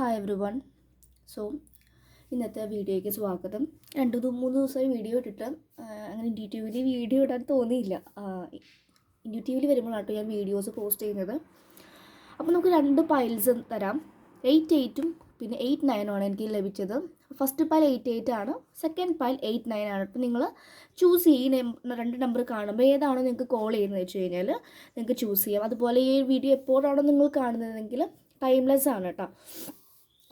Hi every one so ഇന്നത്തെ വീഡിയോയ്ക്ക് സ്വാഗതം. രണ്ട് മൂന്ന് ദിവസമായി വീഡിയോ ഇട്ടിട്ട് അങ്ങനെ ഇൻഡ്യൂറ്റീവ്ലി വീഡിയോ ഇടാൻ തോന്നിയില്ല. ഇൻഡ്യൂറ്റീവ്ലി വരുമ്പോഴാട്ടോ ഞാൻ വീഡിയോസ് പോസ്റ്റ് ചെയ്യുന്നത്. അപ്പോൾ നമുക്ക് രണ്ട് പൈൽസ് തരാം. എയ്റ്റ് എയ്റ്റും പിന്നെ എയ്റ്റ് നയനുമാണ് എനിക്ക് ലഭിച്ചത്. ഫസ്റ്റ് പൈൽ എയ്റ്റ് എയ്റ്റ് ആണ്. സെക്കൻഡ് പൈൽ എയ്റ്റ് നയൻ ആണ്. അപ്പോൾ നിങ്ങൾ ചൂസ് ചെയ്യും രണ്ട് നമ്പർ കാണുമ്പോൾ ഏതാണോ നിങ്ങൾക്ക് കോൾ ചെയ്യുന്നത് വെച്ച് കഴിഞ്ഞാൽ നിങ്ങൾക്ക് ചൂസ് ചെയ്യാം. അതുപോലെ ഈ വീഡിയോ എപ്പോഴാണോ നിങ്ങൾ കാണുന്നതെങ്കിൽ ടൈംലെസ് ആണ് കേട്ടോ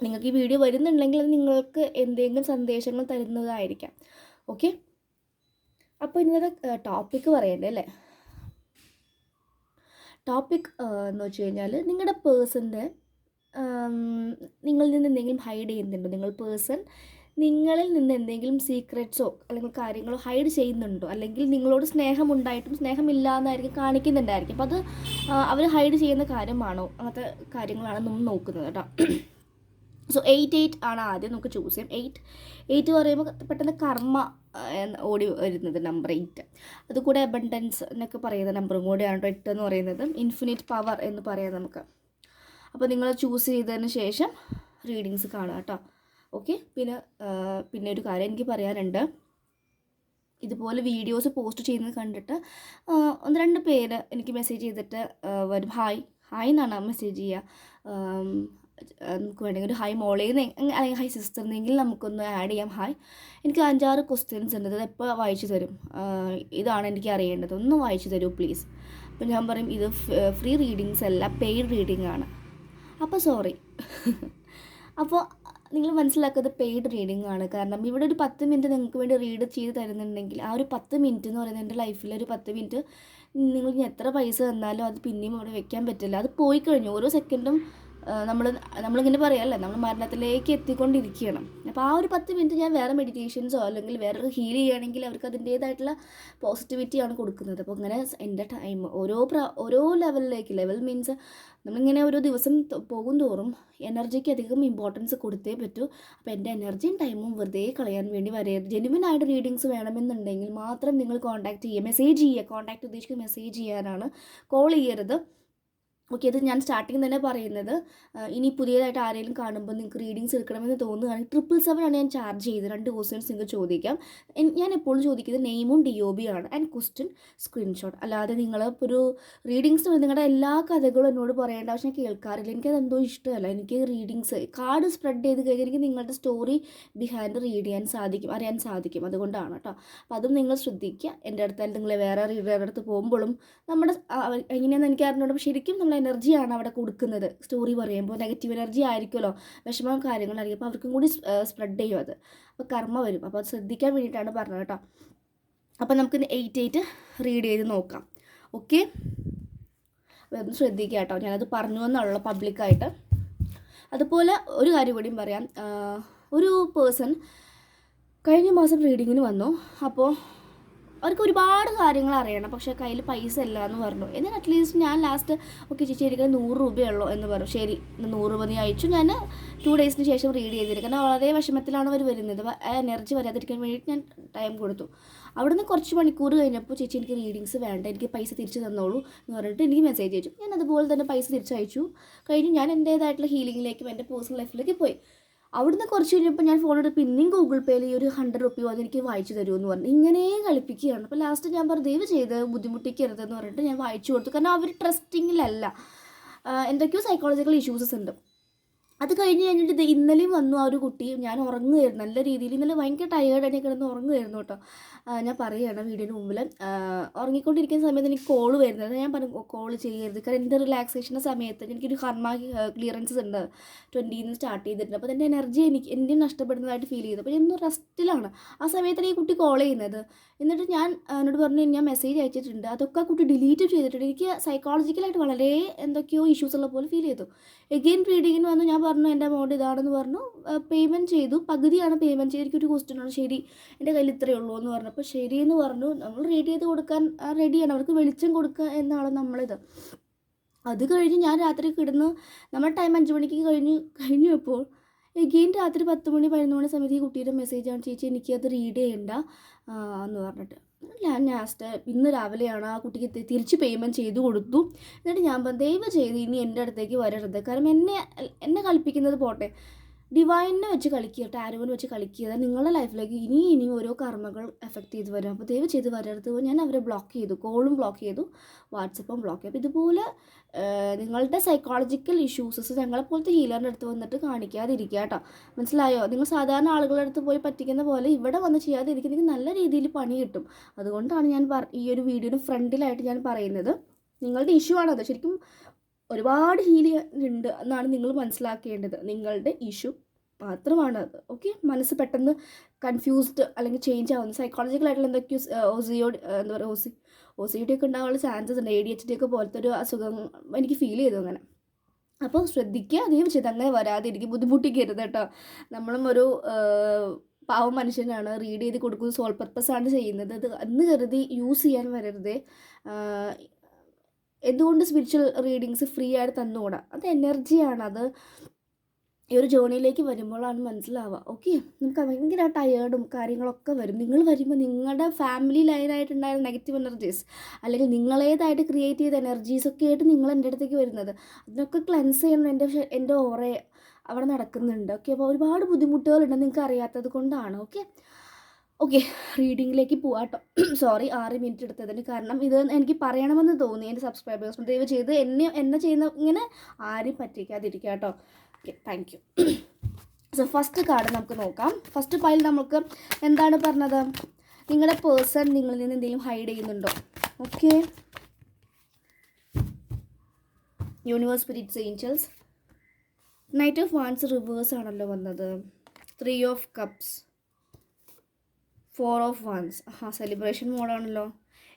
നിങ്ങൾക്ക് ഈ വീഡിയോ വരുന്നുണ്ടെങ്കിൽ അത് നിങ്ങൾക്ക് എന്തെങ്കിലും സന്ദേശങ്ങൾ തരുന്നതായിരിക്കാം. ഓക്കെ അപ്പോൾ ഇന്നത്തെ ടോപ്പിക്ക് പറയണ്ടേ അല്ലേ? ടോപ്പിക് എന്ന് വെച്ച് കഴിഞ്ഞാൽ നിങ്ങളുടെ പേഴ്സന്റെ നിങ്ങളിൽ നിന്ന് എന്തെങ്കിലും ഹൈഡ് ചെയ്യുന്നുണ്ടോ? നിങ്ങൾ പേഴ്സൺ നിങ്ങളിൽ നിന്ന് എന്തെങ്കിലും സീക്രറ്റ്സോ അല്ലെങ്കിൽ കാര്യങ്ങളോ ഹൈഡ് ചെയ്യുന്നുണ്ടോ? അല്ലെങ്കിൽ നിങ്ങളോട് സ്നേഹം സ്നേഹമുണ്ടായിട്ടും സ്നേഹമില്ലാന്നായിരിക്കും കാണിക്കുന്നുണ്ടായിരിക്കും. അപ്പോൾ അത് അവർ ഹൈഡ് ചെയ്യുന്ന കാര്യമാണോ? അങ്ങനത്തെ കാര്യങ്ങളാണ് നമ്മൾ നോക്കുന്നത് കേട്ടോ. സോ എയ്റ്റ് എയ്റ്റ് ആണ് ആദ്യം നമുക്ക് ചൂസ് ചെയ്യാം. എയ്റ്റ് എയ്റ്റ് പറയുമ്പോൾ പെട്ടെന്ന് കർമ്മ ഓടി വരുന്നത് നമ്പർ എയ്റ്റ് അതുകൂടെ അബണ്ടൻസ് എന്നൊക്കെ പറയുന്ന നമ്പറും കൂടെയാണ് എട്ട് എന്ന് പറയുന്നത്. ഇൻഫിനിറ്റ് പവർ എന്ന് പറയാം നമുക്ക്. അപ്പോൾ നിങ്ങൾ ചൂസ് ചെയ്തതിന് ശേഷം റീഡിങ്സ് കാണുക കേട്ടോ. ഓക്കെ പിന്നെ പിന്നെ ഒരു കാര്യം എനിക്ക് പറയാനുണ്ട്. ഇതുപോലെ വീഡിയോസ് പോസ്റ്റ് ചെയ്യുന്നത് കണ്ടിട്ട് ഒന്ന് രണ്ട് പേര് എനിക്ക് മെസ്സേജ് ചെയ്തിട്ട് വരും. ഹായ് ഹായ് എന്നാണ് മെസ്സേജ് ചെയ്യുക. നമുക്ക് വേണമെങ്കിൽ ഒരു ഹായ് മോളേന്ന് അല്ലെങ്കിൽ ഹൈ സിസ്റ്റർ എന്നെങ്കിൽ നമുക്കൊന്ന് ആഡ് ചെയ്യാം. ഹായ് എനിക്ക് അഞ്ചാറ് ക്വസ്റ്റ്യൻസ് ഉണ്ട്. അത് എപ്പോൾ വായിച്ചു തരും? ഇതാണ് എനിക്ക് അറിയേണ്ടത്. ഒന്ന് വായിച്ചു തരൂ പ്ലീസ് അപ്പോൾ ഞാൻ പറയും ഇത് ഫ്രീ റീഡിങ്സ് അല്ല പെയ്ഡ് റീഡിംഗ് ആണ്. അപ്പോൾ സോറി അപ്പോൾ നിങ്ങൾ മനസ്സിലാക്കുന്നത് പെയ്ഡ് റീഡിംഗ് ആണ്. കാരണം ഇവിടെ ഒരു പത്ത് മിനിറ്റ് നിങ്ങൾക്ക് വേണ്ടി റീഡ് ചെയ്ത് തരുന്നുണ്ടെങ്കിൽ ആ ഒരു പത്ത് മിനിറ്റ് എന്ന് പറയുന്നത് എന്റെ ലൈഫിൽ ഒരു പത്ത് മിനിറ്റ് നിങ്ങൾ എത്ര പൈസ തന്നാലും അത് പിന്നെയും അവിടെ വെക്കാൻ പറ്റില്ല. അത് പോയി കഴിഞ്ഞു. ഓരോ സെക്കൻഡും നമ്മൾ നമ്മളിങ്ങനെ പറയാമല്ലേ നമ്മൾ മരണത്തിലേക്ക് എത്തിക്കൊണ്ടിരിക്കുകയാണ്. അപ്പോൾ ആ ഒരു പത്ത് മിനിറ്റ് ഞാൻ വേറെ മെഡിറ്റേഷൻസോ അല്ലെങ്കിൽ വേറെ ഹീൽ ചെയ്യുകയാണെങ്കിൽ അവർക്ക് അതിന്റേതായിട്ടുള്ള പോസിറ്റിവിറ്റിയാണ് കൊടുക്കുന്നത്. അപ്പോൾ ഇങ്ങനെ എന്റെ ടൈം ഓരോ പ്ര ഓരോ ലെവലിലേക്ക് ലെവൽ മീൻസ് നമ്മളിങ്ങനെ ഓരോ ദിവസം പോകും തോറും എനർജിക്ക് അധികം ഇമ്പോർട്ടൻസ് കൊടുത്തേ പറ്റൂ. അപ്പോൾ എന്റെ എനർജിയും ടൈമും വെറുതെ കളയാൻ വേണ്ടി വരരുത്. ജെനുവിൻ ആയിട്ട് റീഡിങ്സ് വേണമെന്നുണ്ടെങ്കിൽ മാത്രം നിങ്ങൾ കോൺടാക്ട് ചെയ്യുക മെസ്സേജ് ചെയ്യുക കോൺടാക്ട് ഉദ്ദേശിക്കുന്ന മെസ്സേജ് ചെയ്യാനാണ് കോൾ ചെയ്യരുത്. ഓക്കെ ഇത് ഞാൻ സ്റ്റാർട്ടിങ് തന്നെ പറയുന്നത്. ഇനി പുതിയതായിട്ട് ആരെങ്കിലും കാണുമ്പോൾ നിങ്ങൾക്ക് റീഡിങ്സ് എടുക്കണമെന്ന് തോന്നുകയാണെങ്കിൽ ട്രിപ്പിൾ സെവൻ ആണ് ഞാൻ ചാർജ് ചെയ്തത്. രണ്ട് ക്വസ്റ്റ്യൻസ് നിങ്ങൾക്ക് ചോദിക്കാം. ഞാൻ എപ്പോഴും ചോദിക്കുന്നത് നെയിമും ഡി ഒ ബി ആണ്. ആൻഡ് ക്വസ്റ്റ്യൻ സ്ക്രീൻഷോട്ട് അല്ലാതെ നിങ്ങൾ ഒരു റീഡിങ്സ് നിങ്ങളുടെ എല്ലാ കഥകളും എന്നോട് പറയേണ്ട ആവശ്യം ഞാൻ കേൾക്കാറില്ല. എനിക്കത് എന്തോ ഇഷ്ടമല്ല. എനിക്ക് റീഡിങ്സ് കാർഡ് സ്പ്രെഡ് ചെയ്ത് കഴിഞ്ഞാൽ എനിക്ക് നിങ്ങളുടെ സ്റ്റോറി ബിഹൈൻഡ് റീഡ് ചെയ്യാൻ സാധിക്കും അറിയാൻ സാധിക്കും. അതുകൊണ്ടാണ് കേട്ടോ അപ്പോൾ അതും നിങ്ങൾ ശ്രദ്ധിക്കുക. എന്റെ അടുത്ത് അല്ലെങ്കിൽ നിങ്ങൾ വേറെ റീഡറുടെ അടുത്ത് പോകുമ്പോഴും നമ്മുടെ എങ്ങനെയാണെന്ന് എനിക്ക് അറിഞ്ഞോണ്ട് ശരിക്കും നമ്മൾ എനർജിയാണ് അവിടെ കൊടുക്കുന്നത്. സ്റ്റോറി പറയുമ്പോൾ നെഗറ്റീവ് എനർജി ആയിരിക്കുമല്ലോ. വിഷമം കാര്യങ്ങളായിരിക്കും അപ്പോൾ അവർക്കും കൂടി സ്പ്രെഡ് ചെയ്യും അത്. അപ്പോൾ കർമ്മ വരും. അപ്പോൾ അത് ശ്രദ്ധിക്കാൻ വേണ്ടിയിട്ടാണ് പറഞ്ഞത് കേട്ടോ. അപ്പോൾ നമുക്ക് എയ്റ്റ് എയ്റ്റ് റീഡ് ചെയ്ത് നോക്കാം. ഓക്കെ ഒന്ന് ശ്രദ്ധിക്കുക കേട്ടോ. ഞാനത് പറഞ്ഞു എന്നുള്ള പബ്ലിക്കായിട്ട് അതുപോലെ ഒരു കാര്യം കൂടിയും പറയാം. ഒരു പേഴ്സൺ കഴിഞ്ഞ മാസം റീഡിങ്ങിന് വന്നു. അപ്പോൾ അവർക്ക് ഒരുപാട് കാര്യങ്ങൾ അറിയണം. പക്ഷേ കയ്യിൽ പൈസ ഇല്ല എന്ന് പറഞ്ഞു. എന്നാൽ അറ്റ്ലീസ്റ്റ് ഞാൻ ലാസ്റ്റ് ഓക്കെ ചേച്ചി എനിക്ക് നൂറ് രൂപയുള്ളൂ എന്ന് പറഞ്ഞു. ശരി നൂറ് രൂപ നീ അയച്ചു. ഞാൻ ടു ഡേയ്സിന് ശേഷം റീഡ് ചെയ്തിരിക്കും കാരണം വളരെ വിഷമത്തിലാണ് അവർ വരുന്നത്. എനർജി വരാതിരിക്കാൻ വേണ്ടിയിട്ട് ഞാൻ ടൈം കൊടുത്തു. അവിടുന്ന് കുറച്ച് മണിക്കൂർ കഴിഞ്ഞപ്പോൾ ചേച്ചി എനിക്ക് റീഡിങ്സ് വേണ്ട എനിക്ക് പൈസ തിരിച്ചു തന്നോളൂ എന്ന് പറഞ്ഞിട്ട് എനിക്ക് മെസ്സേജ് അയച്ചു. ഞാൻ അതുപോലെ തന്നെ പൈസ തിരിച്ചയച്ചു. കഴിഞ്ഞ്. ഞാൻ എന്റേതായിട്ടുള്ള ഹീലിങ്ങിലേക്കും എന്റെ പേഴ്സണൽ ലൈഫിലേക്ക് പോയി. അവിടുന്ന് കുറച്ച് കഴിഞ്ഞപ്പോൾ ഞാൻ ഫോൺ എടുത്ത് പിന്നെയും ഗൂഗിൾ പേയിൽ ഈ ഒരു ഹൺഡ്രഡ് റുപ്പി വന്ന് എനിക്ക് വായിച്ചു തരുമെന്ന് പറഞ്ഞു. ഇങ്ങനെ കളിപ്പിക്കുകയാണ്. അപ്പോൾ ലാസ്റ്റ് ഞാൻ പറഞ്ഞു ദയവ് ചെയ്ത് ബുദ്ധിമുട്ടിക്കരുതെന്ന് പറഞ്ഞിട്ട് ഞാൻ വായിച്ചു കൊടുത്തു. കാരണം അവർ ട്രസ്റ്റിങ്ങിലല്ല എന്തൊക്കെയോ സൈക്കോളജിക്കൽ ഇഷ്യൂസസ് ഉണ്ട്. അത് കഴിഞ്ഞ് കഴിഞ്ഞിട്ട് ഇന്നലെയും വന്നു ആ ഒരു കുട്ടി. ഞാൻ ഉറങ്ങുകയായിരുന്നു നല്ല രീതിയിൽ ഇന്നലെ ഭയങ്കര ടയേർഡായിട്ട് കിടന്ന് ഉറങ്ങുമായിരുന്നു കേട്ടോ. ഞാൻ പറയുകയാണ് വീഡിയോന് മുമ്പിൽ ഉറങ്ങിക്കൊണ്ടിരിക്കുന്ന സമയത്ത് എനിക്ക് കോൾ വരുന്നത്. ഞാൻ പറഞ്ഞു കോൾ ചെയ്യരുത്. കാരണം എന്റെ റിലാക്സേഷന്റെ സമയത്ത് എനിക്കൊരു ഹർമ ക്ലിയറൻസസ് ഉണ്ട്. ട്വന്റിയിൽ നിന്ന് സ്റ്റാർട്ട് ചെയ്തിട്ടുണ്ട്. അപ്പോൾ എന്റെ എനർജി എനിക്ക് എന്റെ നഷ്ടപ്പെടുന്നതായിട്ട് ഫീൽ ചെയ്തു അപ്പോൾ ഞാൻ റെസ്റ്റിലാണ് ആ സമയത്താണ് ഈ കുട്ടി കോൾ ചെയ്യുന്നത്. എന്നിട്ട് ഞാൻ എന്നോട് പറഞ്ഞു ഞാൻ മെസ്സേജ് അയച്ചിട്ടുണ്ട്. അതൊക്കെ കുട്ടി ഡിലീറ്റ് ചെയ്തിട്ടുണ്ട്. എനിക്ക് സൈക്കോളജിക്കലായിട്ട് വളരെ എന്തൊക്കെയോ ഇഷ്യൂസ് ഉള്ള പോലെ ഫീൽ ചെയ്തു. എഗെയിൻ റീഡിങ്ങിന് വന്നു. ഞാൻ പറഞ്ഞു എന്റെ എമൗണ്ട് ഇതാണെന്ന് പറഞ്ഞു. പേയ്മെന്റ് ചെയ്തു. പകുതിയാണ് പേയ്മെന്റ് ചെയ്ത് എനിക്കൊരു ക്വസ്റ്റ്യൻ ആണ്. ശരി. എന്റെ കയ്യിൽ ഇത്രയേ ഉള്ളൂ എന്ന് പറഞ്ഞപ്പോൾ ശരി എന്ന് പറഞ്ഞു. നമ്മൾ റീഡ് ചെയ്ത് കൊടുക്കാൻ റെഡിയാണ് അവർക്ക് വെളിച്ചം കൊടുക്കുക എന്നാണ് നമ്മളിത്. അത് കഴിഞ്ഞ് ഞാൻ രാത്രി കിടന്ന് നമ്മുടെ ടൈം അഞ്ച് മണിക്ക് കഴിഞ്ഞ് കഴിഞ്ഞപ്പോൾ എഗെയിൻ രാത്രി പത്ത് മണി പതിനൊന്ന് മണി സമയത്ത് ഈ കുട്ടിയുടെ മെസ്സേജാണ് ചേച്ചി എനിക്കത് റീഡ് ചെയ്യണ്ട. എന്ന് പറഞ്ഞിട്ട്. ഞാൻ ലാസ്റ്റ് ഇന്ന് രാവിലെയാണ് ആ കുട്ടിക്ക് തിരിച്ച് പേയ്മെന്റ് ചെയ്ത് കൊടുത്തു. എന്നിട്ട് ഞാൻ ദയവ് ചെയ്ത് ഇനി എന്റെ അടുത്തേക്ക് വരരുത്. കാരണം എന്നെ എന്നെ കൽപ്പിക്കുന്നത് പോട്ടെ. ഡിവൈനെ വെച്ച് കളിക്കുക ടാരോവിനെ വെച്ച് കളിക്കുക നിങ്ങളുടെ ലൈഫിലേക്ക് ഇനി ഇനി ഓരോ കർമ്മകൾ എഫക്റ്റ് ചെയ്ത് വരും. അപ്പോൾ ദയവ് ചെയ്ത് വരരുത്. ഞാൻ അവരെ ബ്ലോക്ക് ചെയ്തു. കോളും ബ്ലോക്ക് ചെയ്തു. വാട്സപ്പും ബ്ലോക്ക് ചെയ്തു. അപ്പോൾ ഇതുപോലെ നിങ്ങളുടെ സൈക്കോളജിക്കൽ ഇഷ്യൂസസ് ഞങ്ങളെപ്പോലത്തെ ഹീലറിന്റെ അടുത്ത് വന്നിട്ട് കാണിക്കാതിരിക്കുക കേട്ടോ. മനസ്സിലായോ? നിങ്ങൾ സാധാരണ ആളുകളുടെ അടുത്ത് പോയി പറ്റിക്കുന്ന പോലെ ഇവിടെ വന്ന് ചെയ്യാതിരിക്കുന്നെങ്കിൽ നല്ല രീതിയിൽ പണി കിട്ടും. അതുകൊണ്ടാണ് ഞാൻ ഈ ഒരു വീഡിയോയുടെ ഫ്രണ്ടിലായിട്ട് ഞാൻ പറയുന്നത്. നിങ്ങളുടെ ഇഷ്യൂ ആണത്. ശരിക്കും ഒരുപാട് ഹീൽ ഉണ്ട് എന്നാണ് നിങ്ങൾ മനസ്സിലാക്കേണ്ടത്. നിങ്ങളുടെ ഇഷ്യൂ മാത്രമാണ് അത്. ഓക്കെ മനസ്സ് പെട്ടെന്ന് കൺഫ്യൂസ്ഡ് അല്ലെങ്കിൽ ചേഞ്ച് ആവുന്നു. സൈക്കോളജിക്കൽ ആയിട്ടുള്ള എന്തൊക്കെയോ ഒസിയോ എന്താ പറയുക ഓസി ഡി ഒക്കെ ഉണ്ടാകാനുള്ള ചാൻസസ് ഉണ്ട്. എ ഡി എച്ച് ഡി ഒക്കെ പോലത്തെ ഒരു അസുഖം എനിക്ക് ഫീൽ ചെയ്തു അങ്ങനെ. അപ്പോൾ ശ്രദ്ധിക്കുക അധികം ചെയ്ത് അങ്ങനെ വരാതിരിക്കും ബുദ്ധിമുട്ടിക്കരുത് കേട്ടോ. നമ്മളും ഒരു പാവ മനുഷ്യനാണ്. റീഡ് ചെയ്ത് കൊടുക്കുന്നത് സോൾ പർപ്പസ് ആണ് ചെയ്യുന്നത്. അത് അന്ന് കരുതി യൂസ് ചെയ്യാൻ വരരുത്. എന്തുകൊണ്ട് സ്പിരിച്വൽ റീഡിങ്സ് ഫ്രീ ആയിട്ട് തന്നുകൂടാ? അത് എനർജിയാണ് അത് ഈ ഒരു ജേണിയിലേക്ക് വരുമ്പോഴാണ് മനസ്സിലാവുക. ഓക്കെ നമുക്ക് ഭയങ്കര ടയേർഡും കാര്യങ്ങളൊക്കെ വരും. നിങ്ങൾ വരുമ്പോൾ നിങ്ങളുടെ ഫാമിലി ലൈനായിട്ടുണ്ടായിരുന്ന നെഗറ്റീവ് എനർജീസ് അല്ലെങ്കിൽ നിങ്ങളേതായിട്ട് ക്രിയേറ്റ് ചെയ്ത എനർജീസ് ഒക്കെ ആയിട്ട് നിങ്ങൾ എന്റെ അടുത്തേക്ക് വരുന്നത്. അതിനൊക്കെ ക്ലെൻസ് ചെയ്യണം. എന്റെ എന്റെ ഓറെ അവിടെ നടക്കുന്നുണ്ട്. ഓക്കെ അപ്പോൾ ഒരുപാട് ബുദ്ധിമുട്ടുകളുണ്ട് നിങ്ങൾക്ക് അറിയാത്തത് കൊണ്ടാണ്. ഓക്കെ ഓക്കെ റീഡിങ്ങിലേക്ക് പോവാട്ടോ. സോറി ആറ് മിനിറ്റ് എടുത്തതിന് കാരണം ഇത് എനിക്ക് പറയണമെന്ന് തോന്നി എന്റെ സബ്സ്ക്രൈബേഴ്സ് ദയവ് ചെയ്ത് എന്നെ എന്നെ ചെയ്യുന്ന ഇങ്ങനെ ആരും പറ്റിക്കാതിരിക്കുക കേട്ടോ. Okay thank you so first card നമുക്ക് നോക്കാം. ഫസ്റ്റ് പൈൽ നമുക്ക് എന്താണ് പറഞ്ഞത്? നിങ്ങളുടെ പേഴ്സൺ നിങ്ങളിൽ നിന്ന് എന്തെങ്കിലും ഹൈഡ് ചെയ്യുന്നുണ്ടോ? Okay universe spirits angels knight of wands reverse ആണല്ലോ വന്നത്. Three of cups four of wands ആ സെലിബ്രേഷൻ മോഡാണല്ലോ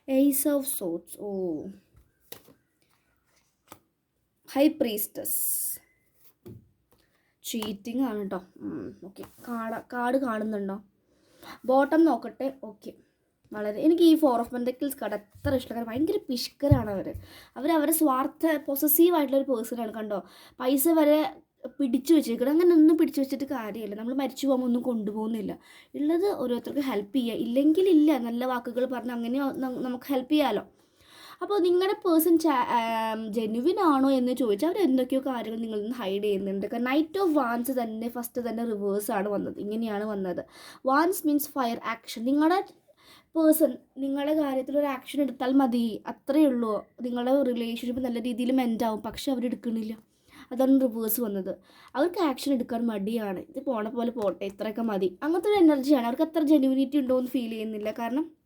എയ്സ് ഓഫ് സോട്ട്സ് ഓ. ഹൈ പ്രീസ്റ്റസ് ചീറ്റിംഗ് ആണ് കേട്ടോ ഓക്കെ കാട കാട് കാണുന്നുണ്ടോ? ബോട്ടം നോക്കട്ടെ. ഓക്കെ വളരെ എനിക്ക് ഈ ഫോർ ഓഫ് പെൻഡക്കിൾസ് കാർഡ് അത്ര ഇഷ്ടമാണ് ഭയങ്കര പിഷ്കരാണ് അവർ അവർ അവരെ സ്വാർത്ഥ പൊസസീവ് ആയിട്ടുള്ള പേഴ്സണാണ് കണ്ടോ? പൈസ വരെ പിടിച്ചു വെച്ചിരിക്കണം. അങ്ങനെ ഒന്നും പിടിച്ചു വെച്ചിട്ട് കാര്യമില്ല. നമ്മൾ മരിച്ചു പോകുമ്പോൾ ഒന്നും കൊണ്ടുപോകുന്നില്ല. ഉള്ളത് ഓരോരുത്തർക്ക് ഹെൽപ്പ് ചെയ്യുക ഇല്ലെങ്കിൽ ഇല്ല. നല്ല വാക്കുകൾ പറഞ്ഞ് അങ്ങനെ നമുക്ക് ഹെൽപ്പ് ചെയ്യാമല്ലോ അപ്പോൾ നിങ്ങളുടെ പേഴ്സൺ ജെനുവിൻ ആണോ എന്ന് ചോദിച്ചാൽ അവർ എന്തൊക്കെയോ കാര്യങ്ങൾ നിങ്ങളിൽ നിന്ന് ഹൈഡ് ചെയ്യുന്നുണ്ട്. നൈറ്റ് ഓഫ് വാൻസ് തന്നെ ഫസ്റ്റ് തന്നെ റിവേഴ്സ് ആണ് വന്നത്. ഇങ്ങനെയാണ് വന്നത്. വാൻസ് മീൻസ് ഫയർ ആക്ഷൻ നിങ്ങളുടെ പേഴ്സൺ നിങ്ങളുടെ കാര്യത്തിൽ ഒരു ആക്ഷൻ എടുത്താൽ മതി. അത്രയേ ഉള്ളൂ. നിങ്ങളുടെ റിലേഷൻഷിപ്പ് നല്ല രീതിയിൽ മെൻഡ് ആവും. പക്ഷെ അവർ എടുക്കണില്ല. അതാണ് റിവേഴ്സ് വന്നത്. അവർക്ക് ആക്ഷൻ എടുക്കാൻ മടിയാണ്. ഇത് പോണ പോലെ പോട്ടെ ഇത്രയൊക്കെ മതി. അങ്ങനത്തെ ഒരു എനർജിയാണ് അവർക്ക് അത്ര ജെന്യൂനിറ്റി ഉണ്ടോ എന്ന് ഫീൽ ചെയ്യുന്നില്ല. കാരണം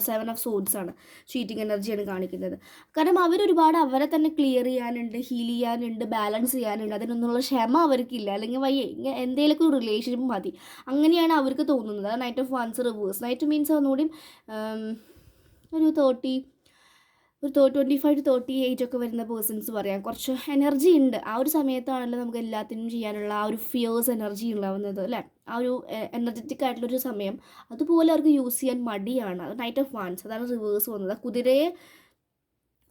സെവൻ ഓഫ് സോഡ്സ് ആണ് ചീറ്റിംഗ് എനർജിയാണ് കാണിക്കുന്നത്. കാരണം അവരൊരുപാട് അവരെ തന്നെ ക്ലിയർ ചെയ്യാനുണ്ട് ഹീൽ ചെയ്യാനുണ്ട് ബാലൻസ് ചെയ്യാനുണ്ട്. അതിനൊന്നുള്ള ക്ഷമ അവർക്കില്ല. അല്ലെങ്കിൽ വയ്യ എന്തെങ്കിലുമൊക്കെ ഒരു റിലേഷൻഷിപ്പ് മതി. അങ്ങനെയാണ് അവർക്ക് തോന്നുന്നത്. Knight of wands reverse knight means ഒന്നുകൂടി ഒരു തേർട്ടി ഒരു twenty five two thirty eight ഒക്കെ വരുന്ന പേഴ്സൺസ് പറയാം. കുറച്ച് എനർജി ഉണ്ട്. ആ ഒരു സമയത്താണല്ലോ നമുക്ക് എല്ലാത്തിനും ചെയ്യാനുള്ള ആ ഒരു ഫിയേഴ്സ് എനർജി ഉണ്ടാവുന്നത് അല്ലേ? ആ ഒരു എനർജറ്റിക് ആയിട്ടുള്ളൊരു സമയം. അതുപോലെ അവർക്ക് യൂസ് ചെയ്യാൻ മടിയാണ്. അത് നൈറ്റ് ഓഫ് വാൻസ് അതാണ് റിവേഴ്സ് വന്നത് കുതിരയെ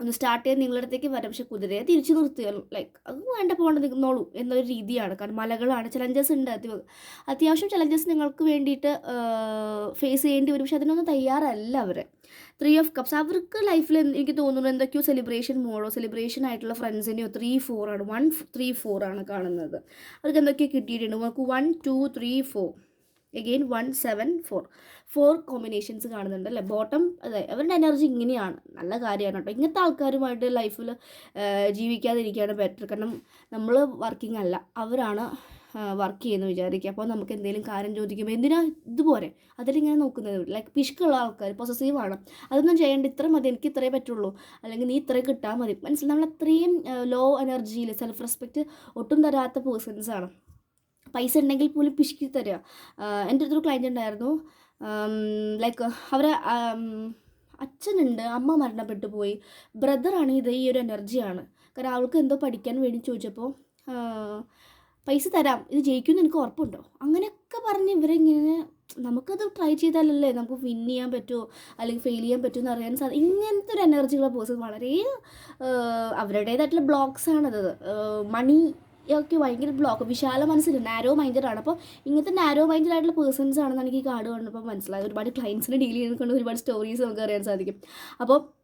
ഒന്ന് സ്റ്റാർട്ട് ചെയ്ത് നിങ്ങളുടെ അടുത്തേക്ക് വരാം. പക്ഷെ കുതിരയെ തിരിച്ചു നിർത്തുക. ലൈക്ക് അത് വേണ്ട പോകേണ്ട നിന്നോളൂ എന്നൊരു രീതിയാണ്. കാരണം മലകളാണ് ചലഞ്ചസ് ഉണ്ട്. അത്യ അത്യാവശ്യം ചലഞ്ചസ് നിങ്ങൾക്ക് വേണ്ടിയിട്ട് ഫേസ് ചെയ്യേണ്ടി വരും. പക്ഷെ അതിനൊന്നും തയ്യാറല്ല അവർ ത്രീ ഓഫ് കപ്സ് അവർക്ക് ലൈഫിൽ എനിക്ക് തോന്നുന്നു എന്തൊക്കെയോ സെലിബ്രേഷൻ മോഡോ സെലിബ്രേഷൻ ആയിട്ടുള്ള ഫ്രണ്ട്സിനെയോ ത്രീ ഫോർ ആണ്. വൺ ത്രീ ഫോർ ആണ് കാണുന്നത്. അവർക്ക് എന്തൊക്കെയോ കിട്ടിയിട്ടുണ്ട്. നമുക്ക് one two three four again one seven four four combinations കാണുന്നുണ്ട് അല്ലേ? ബോട്ടം അതെ അവരുടെ എനർജി ഇങ്ങനെയാണ്. നല്ല കാര്യമാണ് കേട്ടോ. ഇങ്ങനത്തെ ആൾക്കാരുമായിട്ട് ലൈഫിൽ ജീവിക്കാതിരിക്കുകയാണ് ബെറ്റർ കാരണം നമ്മൾ വർക്കിംഗ് അല്ല. അവരാണ് വർക്ക് ചെയ്യുന്നു വിചാരിക്കുക. അപ്പോൾ നമുക്ക് എന്തെങ്കിലും കാര്യം ചോദിക്കുമ്പോൾ എന്തിനാ ഇതുപോലെ അതിലിങ്ങനെ നോക്കുന്നത്. ലൈക്ക് പിഷ്കുള്ള ആൾക്കാർ പൊസസീവാണ് അതൊന്നും ചെയ്യേണ്ട ഇത്ര മതി എനിക്ക് ഇത്രേ പറ്റുള്ളൂ. അല്ലെങ്കിൽ നീ ഇത്രേ കിട്ടാൽ മതി. മനസ്സിലായി നമ്മൾ അത്രയും ലോ എനർജിയിൽ സെൽഫ് റെസ്പെക്റ്റ് ഒട്ടും തരാത്ത പേഴ്സൺസ് ആണ്. പൈസ ഉണ്ടെങ്കിൽ പോലും പിശുക്കി തരിക എന്റെ അടുത്തൊരു ക്ലയന്റ് ഉണ്ടായിരുന്നു. ലൈക്ക് അവരെ അച്ഛനുണ്ട്. അമ്മ മരണപ്പെട്ടു പോയി. ബ്രദറാണ് ഇത് ഈ ഒരു എനർജിയാണ് കാരണം അവൾക്ക് എന്തോ പഠിക്കാൻ വേണ്ടി ചോദിച്ചപ്പോൾ പൈസ തരാം. ഇത് ജയിക്കുമെന്ന് എനിക്ക് ഉറപ്പുണ്ടോ? അങ്ങനെയൊക്കെ പറഞ്ഞ് ഇവരിങ്ങനെ നമുക്കത് ട്രൈ ചെയ്താലല്ലേ നമുക്ക് വിൻ ചെയ്യാൻ പറ്റുമോ അല്ലെങ്കിൽ ഫെയിൽ ചെയ്യാൻ പറ്റുമോ എന്ന് അറിയാൻ സാധിക്കും ഇങ്ങനത്തെ ഒരു എനർജിയുള്ള പേഴ്സൺ വളരെ അവരുടേതായിട്ടുള്ള ബ്ലോക്സ് ആണത്. മണി ഒക്കെ ഭയങ്കര ബ്ലോക്ക് വിശാല മനസ്സിൽ നാരോ മൈൻഡഡ് ആണ്. അപ്പോൾ ഇങ്ങനത്തെ നാരോ മൈൻഡഡ് ആയിട്ടുള്ള പേഴ്സൺസ് ആണെന്ന് എനിക്ക് ഈ കാർഡ് കണ്ടപ്പോൾ മനസ്സിലായത്. ഒരുപാട് ക്ലയൻസിനെ ഡീൽ ചെയ്തുകൊണ്ട് ഒരുപാട് സ്റ്റോറീസ് നമുക്ക് അറിയാൻ സാധിക്കും. അപ്പോൾ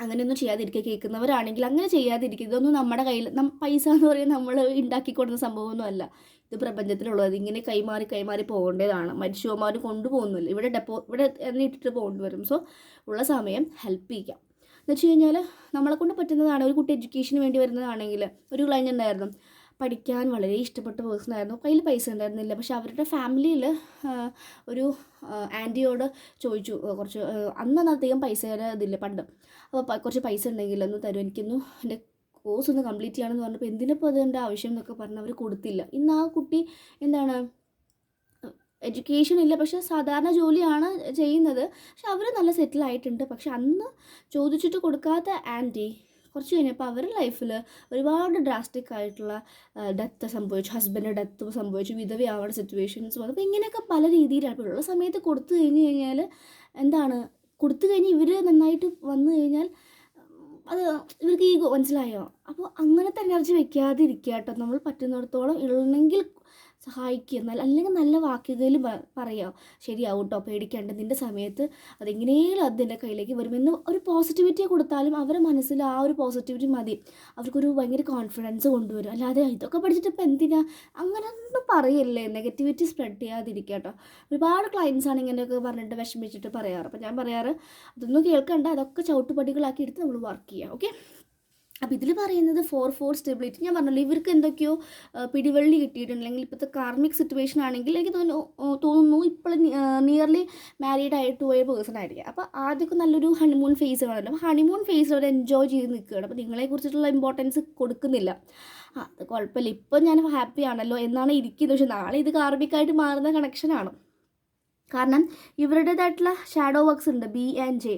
അങ്ങനെയൊന്നും ചെയ്യാതിരിക്കുക. കേൾക്കുന്നവരാണെങ്കിൽ അങ്ങനെ ചെയ്യാതിരിക്കുക. ഇതൊന്നും നമ്മുടെ കയ്യിൽ പൈസ എന്ന് പറയുന്നത് നമ്മൾ ഉണ്ടാക്കി കൊടുക്കുന്ന സംഭവമൊന്നും അല്ല ഇത് പ്രപഞ്ചത്തിലുള്ളത്. ഇങ്ങനെ കൈമാറി കൈമാറി പോകേണ്ടതാണ്. മനുഷ്യന്മാർ കൊണ്ടുപോകുന്നില്ല. ഇവിടെ ഡെപ്പോ ഇവിടെ എന്നിട്ടിട്ട് പോകേണ്ടി വരും. സോ ഉള്ള സമയം ഹെൽപ്പ് ചെയ്യാം. എന്ന് വെച്ച് കഴിഞ്ഞാൽ നമ്മളെ കൊണ്ട് പറ്റുന്നതാണ്. ഒരു കുട്ടി എഡ്യൂക്കേഷന് വേണ്ടി വരുന്നതാണെങ്കിൽ ഒരു ക്ലൈന്റ് ഉണ്ടായിരുന്നു. പഠിക്കാൻ വളരെ ഇഷ്ടപ്പെട്ട പേഴ്സൺ ആയിരുന്നു. കയ്യിൽ പൈസ ഉണ്ടായിരുന്നില്ല. പക്ഷെ അവരുടെ ഫാമിലിയിൽ ഒരു ആന്റിയോട് ചോദിച്ചു. കുറച്ച് അന്നന്ന് അന്ന് അധികം പൈസയുടെ ഇതില്ല പണ്ട്. അപ്പോൾ കുറച്ച് പൈസ ഉണ്ടെങ്കിൽ ഒന്ന് തരും. എനിക്കൊന്നും എന്റെ കോഴ്സ് ഒന്ന് കംപ്ലീറ്റ് ചെയ്യണമെന്ന് പറഞ്ഞപ്പോൾ എന്തിനിപ്പോൾ അതിന്റെ ആവശ്യം എന്നൊക്കെ പറഞ്ഞ് അവർ കൊടുത്തില്ല. ഇന്ന് ആ കുട്ടി എന്താണ് എഡ്യൂക്കേഷൻ ഇല്ല. പക്ഷെ സാധാരണ ജോലിയാണ് ചെയ്യുന്നത്. പക്ഷെ അവർ നല്ല സെറ്റിൽ ആയിട്ടുണ്ട്. പക്ഷെ അന്ന് ചോദിച്ചിട്ട് കൊടുക്കാത്ത ആന്റി കുറച്ച് കഴിഞ്ഞപ്പോൾ അവരുടെ ലൈഫിൽ ഒരുപാട് ഡ്രാസ്റ്റിക് ആയിട്ടുള്ള ഡെത്ത് സംഭവിച്ചു. ഹസ്ബൻഡ് ഡെത്ത് സംഭവിച്ചു. വിധവയാവുന്ന സിറ്റുവേഷൻസ് വന്നു. അപ്പോൾ ഇങ്ങനെയൊക്കെ പല രീതിയിലാണ്. ഉള്ള സമയത്ത് കൊടുത്തു കഴിഞ്ഞ് കഴിഞ്ഞാൽ എന്താണ്? കൊടുത്തു കഴിഞ്ഞ് ഇവർ നന്നായിട്ട് വന്നു കഴിഞ്ഞാൽ അത് ഇവർക്ക് ഈഗോ മനസ്സിലായോ? അപ്പോൾ അങ്ങനത്തെ എനർജി വെക്കാതിരിക്കുക കേട്ടോ നമ്മൾ പറ്റുന്നിടത്തോളം ഉള്ളെങ്കിൽ സഹായിക്കുക. നല്ല അല്ലെങ്കിൽ നല്ല വാക്കുകളിൽ പറയാം. ശരിയാവും കേട്ടോ പേടിക്കേണ്ട. നിന്റെ സമയത്ത് അതെങ്ങനെയും അതിന്റെ കയ്യിലേക്ക് വരുമെന്ന് ഒരു പോസിറ്റിവിറ്റി കൊടുത്താലും അവരുടെ മനസ്സിൽ ആ ഒരു പോസിറ്റിവിറ്റി മതി. അവർക്കൊരു ഭയങ്കര കോൺഫിഡൻസ് കൊണ്ടുവരും. അല്ലാതെ ഇതൊക്കെ പഠിച്ചിട്ട് ഇപ്പം എന്തിനാ? അങ്ങനെ ഒന്നും പറയല്ലേ. നെഗറ്റിവിറ്റി സ്പ്രെഡ് ചെയ്യാതിരിക്കുക കേട്ടോ. ഒരുപാട് ക്ലയൻസ് ആണ് ഇങ്ങനെയൊക്കെ പറഞ്ഞിട്ട് വിഷമിച്ചിട്ട് പറയാറ്. അപ്പം ഞാൻ പറയാറ് അതൊന്നും കേൾക്കണ്ട. അതൊക്കെ ചവിട്ടുപടികളാക്കി എടുത്ത് നമ്മൾ വർക്ക് ചെയ്യുക. ഓക്കെ അപ്പോൾ ഇതിൽ പറയുന്നത് ഫോർ ഫോർ സ്റ്റെബിലിറ്റി ഞാൻ പറഞ്ഞല്ലോ ഇവർക്ക് എന്തൊക്കെയോ പിടിവള്ളി കിട്ടിയിട്ടുണ്ട്. അല്ലെങ്കിൽ ഇപ്പോഴത്തെ കാർമിക് സിറ്റുവേഷൻ ആണെങ്കിൽ എനിക്ക് തോന്നുന്നു തോന്നുന്നു ഇപ്പോൾ നിയർലി മാരീഡ് ആയിട്ട് പോയ പേഴ്സൺ ആയിരിക്കും. അപ്പോൾ ആദ്യമൊക്കെ നല്ലൊരു ഹണിമൂൺ ഫേസ് ആണല്ലോ. അപ്പോൾ ഹണിമൂൺ ഫേസ് അവർ എൻജോയ് ചെയ്ത് നിൽക്കുകയാണ്. അപ്പോൾ നിങ്ങളെക്കുറിച്ചിട്ടുള്ള ഇമ്പോർട്ടൻസ് കൊടുക്കുന്നില്ല. അത് കുഴപ്പമില്ല. ഇപ്പം ഞാൻ ഹാപ്പി ആണല്ലോ എന്നാണ് ഇരിക്കുന്നത്. പക്ഷെ നാളെ ഇത് കാർമിക്കായിട്ട് മാറുന്ന കണക്ഷനാണ് കാരണം ഇവരുടേതായിട്ടുള്ള ഷാഡോ വർക്ക്സ് ഉണ്ട്. B and J